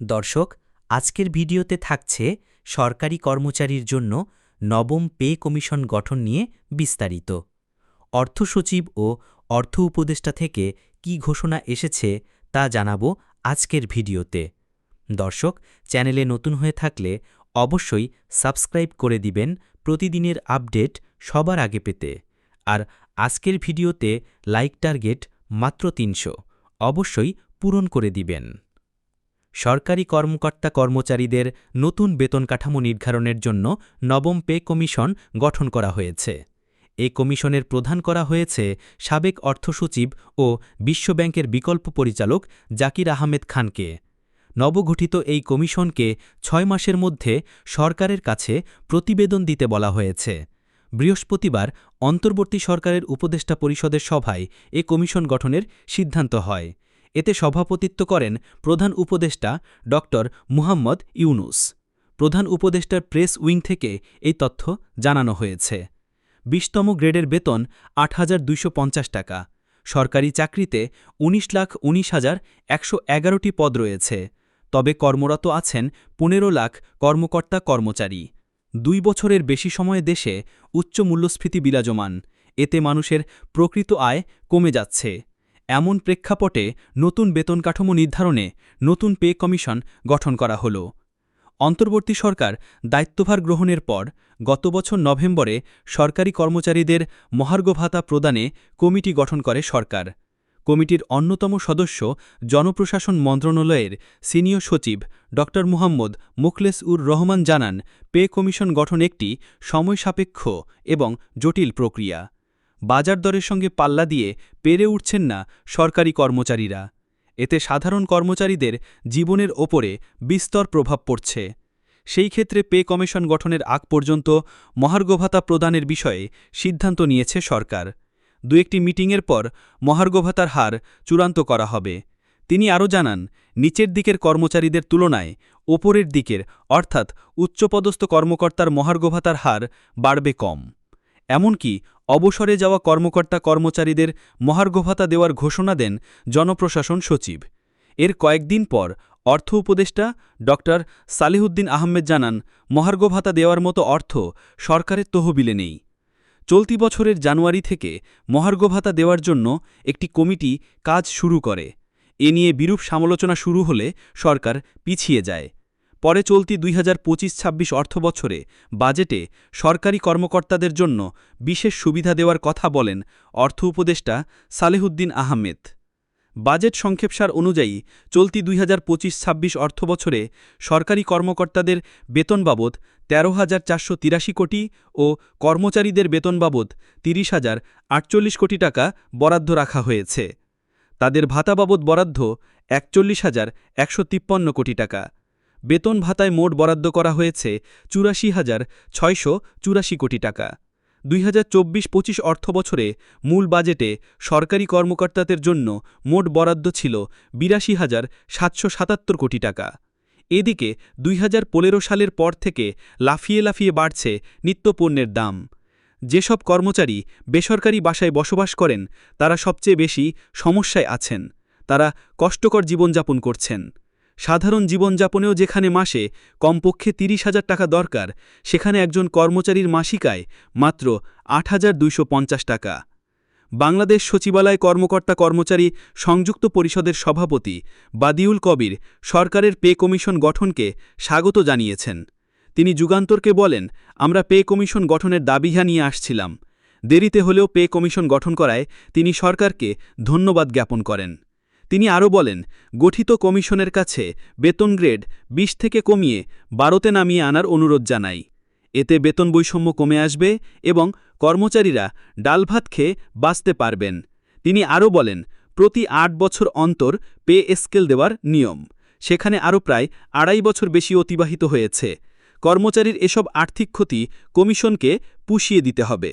দর্শক, আজকের ভিডিওতে থাকছে সরকারি কর্মচারীর জন্য নবম পে কমিশন গঠন নিয়ে বিস্তারিত। অর্থ সচিব ও অর্থ উপদেষ্টা থেকে কি ঘোষণা এসেছে তা জানাব আজকের ভিডিওতে। দর্শক, চ্যানেলে নতুন হয়ে থাকলে অবশ্যই সাবস্ক্রাইব করে দিবেন প্রতিদিনের আপডেট সবার আগে পেতে। আর আজকের ভিডিওতে লাইক টার্গেট মাত্র তিনশো, অবশ্যই পূরণ করে দিবেন। সরকারি কর্মকর্তা কর্মচারীদের নতুন বেতন কাঠামো নির্ধারণের জন্য নবম পে কমিশন গঠন করা হয়েছে। এ কমিশনের প্রধান করা হয়েছে সাবেক অর্থসচিব ও বিশ্বব্যাংকের বিকল্প পরিচালক জাকির আহমেদ খানকে। নবগঠিত এই কমিশনকে ছয় মাসের মধ্যে সরকারের কাছে প্রতিবেদন দিতে বলা হয়েছে। বৃহস্পতিবার অন্তর্বর্তী সরকারের উপদেষ্টা পরিষদের সভায় এ কমিশন গঠনের সিদ্ধান্ত হয়। এতে সভাপতিত্ব করেন প্রধান উপদেষ্টা ড মুহাম্মদ ইউনুস। প্রধান উপদেষ্টার প্রেস উইং থেকে এই তথ্য জানানো হয়েছে। বিশতম গ্রেডের বেতন আট হাজার দুইশ পঞ্চাশ টাকা। সরকারি চাকরিতে ১৯ লাখ ১৯ হাজার একশো পদ রয়েছে। তবে কর্মরত আছেন পনেরো লাখ কর্মকর্তা কর্মচারী। দুই বছরের বেশি সময় দেশে উচ্চ মূল্যস্ফীতি বিরাজমান। এতে মানুষের প্রকৃত আয় কমে যাচ্ছে। এমন প্রেক্ষাপটে নতুন বেতন কাঠামো নির্ধারণে নতুন পে কমিশন গঠন করা হল। অন্তর্বর্তী সরকার দায়িত্বভার গ্রহণের পর গত বছর নভেম্বরে সরকারি কর্মচারীদের মহার্ঘ ভাতা প্রদানে কমিটি গঠন করে সরকার। কমিটির অন্যতম সদস্য জনপ্রশাসন মন্ত্রণালয়ের সিনিয়র সচিব ড. মুহাম্মদ মুখলেস উর রহমান জানান, পে কমিশন গঠন একটি সময়সাপেক্ষ এবং জটিল প্রক্রিয়া। বাজার দরের সঙ্গে পাল্লা দিয়ে পেরে উঠছেন না সরকারি কর্মচারীরা। এতে সাধারণ কর্মচারীদের জীবনের ওপরে বিস্তর প্রভাব পড়ছে। সেই ক্ষেত্রে পে কমিশন গঠনের আগ পর্যন্ত মহার্ঘভাতা প্রদানের বিষয়ে সিদ্ধান্ত নিয়েছে সরকার। দু একটি মিটিংয়ের পর মহার্ঘভাতার হার চূড়ান্ত করা হবে। তিনি আরও জানান, নিচের দিকের কর্মচারীদের তুলনায় ওপরের দিকের, অর্থাৎ উচ্চপদস্থ কর্মকর্তার মহার্ঘভাতার হার বাড়বে কম। এমনকি অবসরে যাওয়া কর্মকর্তা কর্মচারীদের মহার্ঘভাতা দেওয়ার ঘোষণা দেন জনপ্রশাসন সচিব। এর কয়েকদিন পর অর্থ উপদেষ্টা ড. সালেহুদ্দিন আহমেদ জানান, মহার্ঘভাতা দেওয়ার মতো অর্থ সরকারের তহবিলে নেই। চলতি বছরের জানুয়ারি থেকে মহার্ঘভাতা দেওয়ার জন্য একটি কমিটি কাজ শুরু করে। এ নিয়ে বিরূপ সমালোচনা শুরু হলে সরকার পিছিয়ে যায়। পরে চলতি দুই হাজার পঁচিশ ছাব্বিশ অর্থবছরে বাজেটে সরকারি কর্মকর্তাদের জন্য বিশেষ সুবিধা দেওয়ার কথা বলেন অর্থ উপদেষ্টা সালেহুদ্দিন আহমেদ। বাজেট সংক্ষেপসার অনুযায়ী চলতি দুই হাজার পঁচিশ ছাব্বিশ অর্থবছরে সরকারি কর্মকর্তাদের বেতন বাবদ তেরো হাজার চারশো তিরাশি কোটি ও কর্মচারীদের বেতন বাবদ তিরিশ হাজার আটচল্লিশ কোটি টাকা বরাদ্দ রাখা হয়েছে। তাদের ভাতা বাবদ বরাদ্দ একচল্লিশ হাজার একশো কোটি টাকা। বেতন ভাতায় মোট বরাদ্দ করা হয়েছে চুরাশি হাজার ছয়শো চুরাশি কোটি টাকা। দুই হাজার চব্বিশ পঁচিশ অর্থবছরে মূল বাজেটে সরকারি কর্মকর্তাদের জন্য মোট বরাদ্দ ছিল বিরাশি হাজার সাতশো সাতাত্তর কোটি টাকা। এদিকে দুই হাজার পনেরো সালের পর থেকে লাফিয়ে লাফিয়ে বাড়ছে নিত্যপণ্যের দাম। যেসব কর্মচারী বেসরকারি বাসায় বসবাস করেন, তারা সবচেয়ে বেশি সমস্যায় আছেন। তারা কষ্টকর জীবনযাপন করছেন। সাধারণ জীবনযাপনেও যেখানে মাসে কমপক্ষে তিরিশ হাজার টাকা দরকার, সেখানে একজন কর্মচারীর মাসিকায় মাত্র আট হাজার দুইশো পঞ্চাশ টাকা। বাংলাদেশ সচিবালয় কর্মকর্তা কর্মচারী সংযুক্ত পরিষদের সভাপতি বাদিউল কবির সরকারের পে কমিশন গঠনকে স্বাগত জানিয়েছেন। তিনি যুগান্তরকে বলেন, আমরা পে কমিশন গঠনের দাবি জানিয়ে আসছিলাম। দেরিতে হলেও পে কমিশন গঠন করায় তিনি সরকারকে ধন্যবাদ জ্ঞাপন করেন। তিনি আরও বলেন, গঠিত কমিশনের কাছে বেতন গ্রেড ২০ থেকে কমিয়ে বারোতে নামিয়ে আনার অনুরোধ জানাই। এতে বেতন বৈষম্য কমে আসবে এবং কর্মচারীরা ডালভাত খেয়ে বাঁচতে পারবেন। তিনি আরও বলেন, প্রতি আট বছর অন্তর পে স্কেল দেওয়ার নিয়ম। সেখানে আরও প্রায় আড়াই বছর বেশি অতিবাহিত হয়েছে। কর্মচারীর এসব আর্থিক ক্ষতি কমিশনকে পুষিয়ে দিতে হবে।